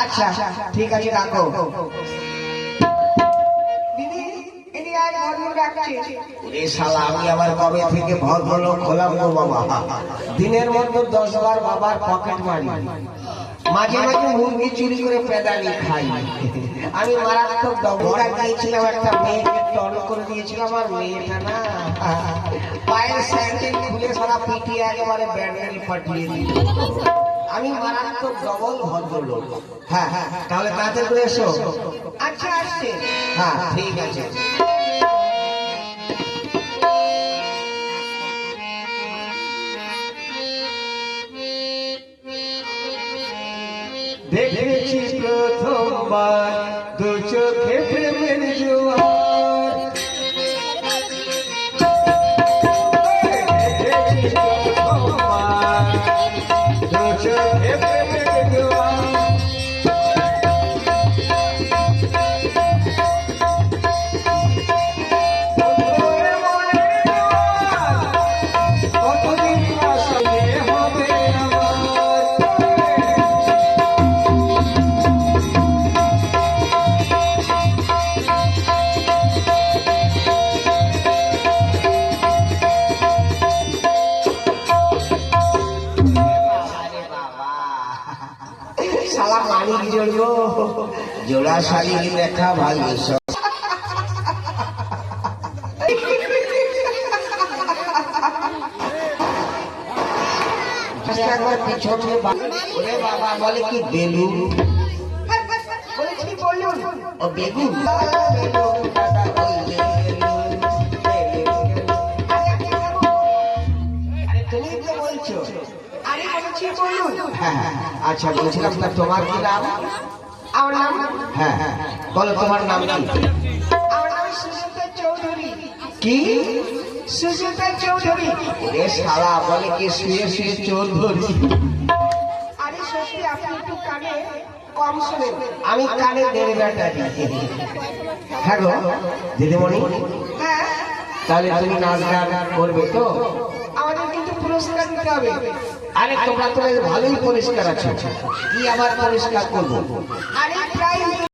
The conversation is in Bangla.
আচ্ছা ঠিক আছে রাখো। দিদি এদিকে আয় ভদ্র ডাকছে। এ শালা আমি আবার কবে থেকে ভদ্রলোক হলাম গো বাবা? দিনের মধ্যে দশ বার বাবার পকেট মারি। মাঝে মাঝে মুরগি চুরি করে পেদালি খাই। আমি মারাত্মক দমরা গিয়েছিলাম একটা মেয়েকে টন করে দিয়েছিলাম আমার মেয়েটা না পায়ের খুলে সারা পিটিয়ে একেবারে ব্যান্ডেল ফাটিয়ে দিল। আমি মারাত্মক ডবল ভদ্রলোক। হ্যাঁ হ্যাঁ তাহলে তাড়াতাড়ি করে এসো। আচ্ছা আসছে। হ্যাঁ ঠিক আছে। দেখেছি প্রথমবার দু চোখে প্রেমের জোয়ার। দু শালা মানিক জড়ো জোড়া শাড়ি দেখা ভালো পিছনে বাবা বলে কি বেলুন বলেছি বলুন। ও বেগুন? হ্যাঁ হ্যাঁ, আচ্ছা বলছিলাম তা তোমার কি নাম? আমার নাম? হ্যাঁ হ্যাঁ বলো তোমার নাম কি? আমার নাম সুস্মিতা চৌধুরী। কি? সুস্মিতা চৌধুরী। শালা বলে কি শুয়ে শুয়ে চোর ধরি আরে সত্যি আপনি একটু কানে কম শোনেন। আমি কানে দেড় বেটা হ্যাঁ গো দিদিমণি। হ্যাঁ। তাহলে তুমি নাচ গান করবে তো? আমাদের কিন্তু পুরস্কার দিতে হবে। আরে তোমরা তো ভালোই পরিষ্কার আছো। কি আবার পরিষ্কার করব? আরে প্রাইজ